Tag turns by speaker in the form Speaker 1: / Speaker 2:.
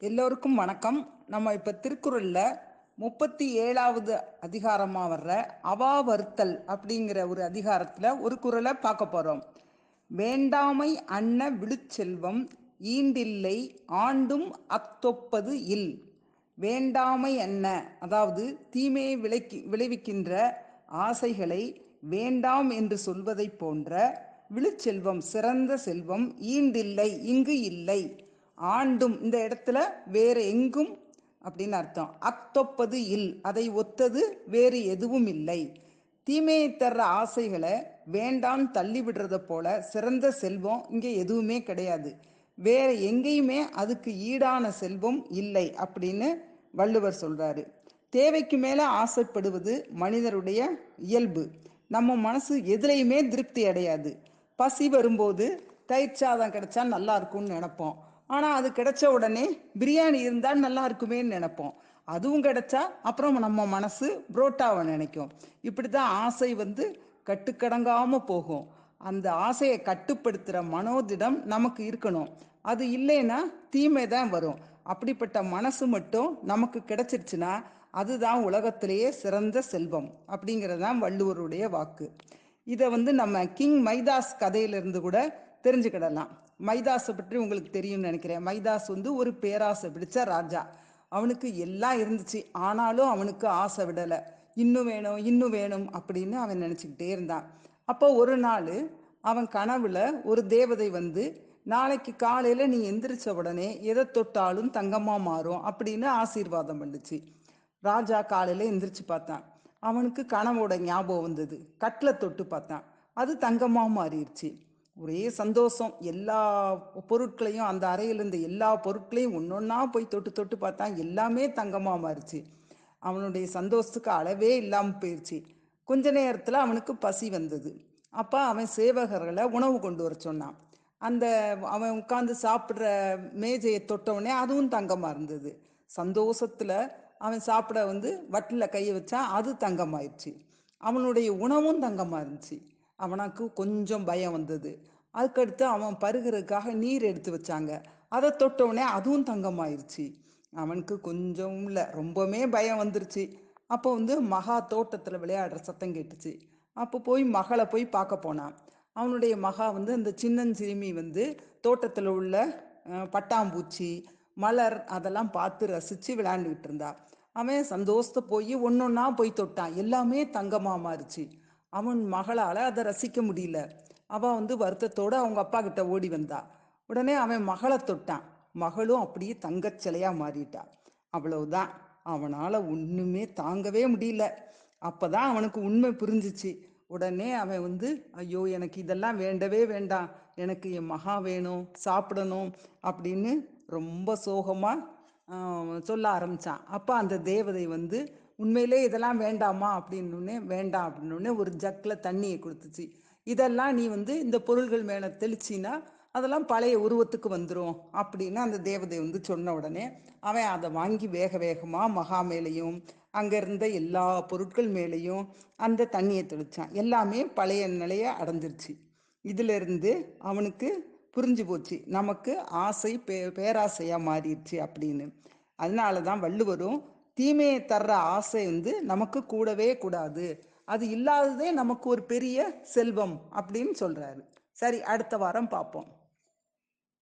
Speaker 1: எல்லோருக்கும் வணக்கம். நம்ம இப்போ திருக்குறளில் முப்பத்தி ஏழாவது அதிகாரமாக வர்ற அவா வருத்தல் அப்படிங்கிற ஒரு அதிகாரத்தில் ஒரு குறளை பார்க்க போகிறோம் வேண்டாமை அன்ன விழுச்செல்வம் ஈண்டில்லை ஆண்டும் அத்தொப்பது இல். வேண்டாமை என்ன அதாவது தீமையை விளைக்கி விளைவிக்கின்ற ஆசைகளை வேண்டாம் என்று சொல்வதைப் போன்ற விழுச்செல்வம் சிறந்த செல்வம் ஈண்டில்லை இங்கு இல்லை. ஆண்டும் இந்த இடத்துல வேற எங்கும் அப்படின்னு அர்த்தம். அத்தொப்பது இல். அதை ஒத்தது வேறு எதுவும் இல்லை. தீமையை தர்ற ஆசைகளை வேண்டாம் தள்ளி விடுறத போல சிறந்த செல்வம் இங்கே எதுவுமே கிடையாது. வேற எங்கேயுமே அதுக்கு ஈடான செல்வம் இல்லை அப்படின்னு வள்ளுவர் சொல்றாரு. தேவைக்கு மேல ஆசைப்படுவது மனிதருடைய இயல்பு. நம்ம மனசு எதுலையுமே திருப்தி அடையாது. பசி வரும்போது தயிர் சாதம் கிடைச்சா நல்லா இருக்கும்னு நினைப்போம். ஆனா அது கிடைச்ச உடனே பிரியாணி இருந்தால் நல்லா இருக்குமேன்னு நினைப்போம். அதுவும் கிடைச்சா அப்புறம் நம்ம மனசு புரோட்டாவை நினைக்கும். இப்படிதான் ஆசை வந்து கட்டுக்கடங்காம போகும். அந்த ஆசையை கட்டுப்படுத்துகிற மனோதிடம் நமக்கு இருக்கணும். அது இல்லைன்னா தீமை தான் வரும். அப்படிப்பட்ட மனசு மட்டும் நமக்கு கிடைச்சிருச்சுன்னா அதுதான் உலகத்திலேயே சிறந்த செல்வம் அப்படிங்கிறது தான் வள்ளுவருடைய வாக்கு. இதை வந்து நம்ம கிங் மைதாஸ் கதையிலிருந்து கூட தெரிஞ்சுக்கிடலாம். மைதாஸை பற்றி உங்களுக்கு தெரியும்னு நினைக்கிறேன். மைதாஸ் வந்து ஒரு பேராசை பிடிச்ச ராஜா. அவனுக்கு எல்லாம் இருந்துச்சு. ஆனாலும் அவனுக்கு ஆசை விடலை. இன்னும் வேணும் இன்னும் வேணும் அப்படின்னு அவன் நினச்சிக்கிட்டே இருந்தான். அப்போ ஒரு நாள் அவன் கனவுல ஒரு தேவதை வந்து நாளைக்கு காலையில் நீ எந்திரிச்ச உடனே எதை தொட்டாலும் தங்கமாக மாறும் அப்படின்னு ஆசீர்வாதம் பண்ணுச்சு. ராஜா காலையில் எந்திரிச்சு பார்த்தான். அவனுக்கு கனவோட ஞாபகம் வந்தது. கட்டில் தொட்டு பார்த்தான். அது தங்கமாக மாறிடுச்சு. ஒரே சந்தோஷம். எல்லா பொருட்களையும் அந்த அறையில் இருந்த எல்லா பொருட்களையும் ஒன்னொன்னா போய் தொட்டு தொட்டு பார்த்தா எல்லாமே தங்கமா மாறுச்சு. அவனுடைய சந்தோஷத்துக்கு அளவே இல்லாமல் போயிடுச்சு கொஞ்ச நேரத்தில் அவனுக்கு பசி வந்தது. அப்போ அவன் சேவகர்களை உணவு கொண்டு வர சொன்னான். அந்த அவன் உட்காந்து சாப்பிட்ற மேஜையை தொட்டவுடனே அதுவும் தங்கமாக இருந்தது. சந்தோஷத்தில் அவன் சாப்பிட வந்து வட்டில் கையை வச்சான் அது தங்கமாயிடுச்சு அவனுடைய உணவும் தங்கமாக இருந்துச்சு. அவனுக்கு கொஞ்சம் பயம் வந்தது. அதுக்கடுத்து அவன் பருகிறதுக்காக நீர் எடுத்து வச்சாங்க. அதை தொட்டவுடனே அதுவும் தங்கமாயிருச்சு. அவனுக்கு கொஞ்சம் இல்லை ரொம்பவுமே பயம் வந்துருச்சு. அப்போ வந்து மகா தோட்டத்தில் விளையாடுற சத்தம் கேட்டுச்சு. அப்போ போய் மகளை போய் பார்க்க போனான். அவனுடைய மகா வந்து அந்த சின்னஞ்சிறுமி வந்து தோட்டத்தில் உள்ள பட்டாம்பூச்சி மலர் அதெல்லாம் பார்த்து ரசித்து விளையாண்டுக்கிட்டு இருந்தா. அவன் சந்தோஷத்தை போய் ஒன்னொன்னா போய் தொட்டான். எல்லாமே தங்கமாக மாறுச்சு. அவன் மகளால் அதை ரசிக்க முடியல. அவன் வந்து வருத்தத்தோடு அவங்க அப்பா கிட்ட ஓடி வந்தா. உடனே அவன் மகளை தொட்டான். மகளும் அப்படியே தங்கச்சிலையாக மாறிட்டா. அவ்வளவுதான். அவனால் ஒன்றுமே தாங்கவே முடியல. அப்பதான் அவனுக்கு உண்மை புரிஞ்சிச்சு. உடனே அவன் வந்து ஐயோ எனக்கு இதெல்லாம் வேண்டவே வேண்டாம். எனக்கு என் மகா வேணும். சாப்பிடணும். அப்படின்னு ரொம்ப சோகமாக சொல்ல ஆரம்பித்தான் அப்போ அந்த தேவதை வந்து உண்மையிலே இதெல்லாம் வேண்டாமா? அப்படின்னு வேண்டாம் அப்படின்னு ஒரு ஜக்கில் தண்ணியை கொடுத்துச்சு. இதெல்லாம் நீ வந்து இந்த பொருள்கள் மேலே தெளிச்சின்னா அதெல்லாம் பழைய உருவத்துக்கு வந்துடும் அப்படின்னு அந்த தேவதை வந்து சொன்ன உடனே அவன் அதை வாங்கி வேக வேகமாக மகா மேலேயும் அங்கே இருந்த எல்லா பொருட்கள் மேலேயும் அந்த தண்ணியை தெளித்தான் எல்லாமே பழைய நிலையை அடைஞ்சிருச்சு. இதிலிருந்து அவனுக்கு புரிஞ்சு போச்சு நமக்கு ஆசை பே பேராசையாக மாறிடுச்சு அப்படின்னு. அதனால தான் வள்ளுவரும் தீமையை தர்ற ஆசை வந்து நமக்கு கூடவே கூடாது. அது இல்லாததே நமக்கு ஒரு பெரிய செல்வம் அப்படின்னு சொல்றாரு. சரி அடுத்த வாரம் பார்ப்போம்.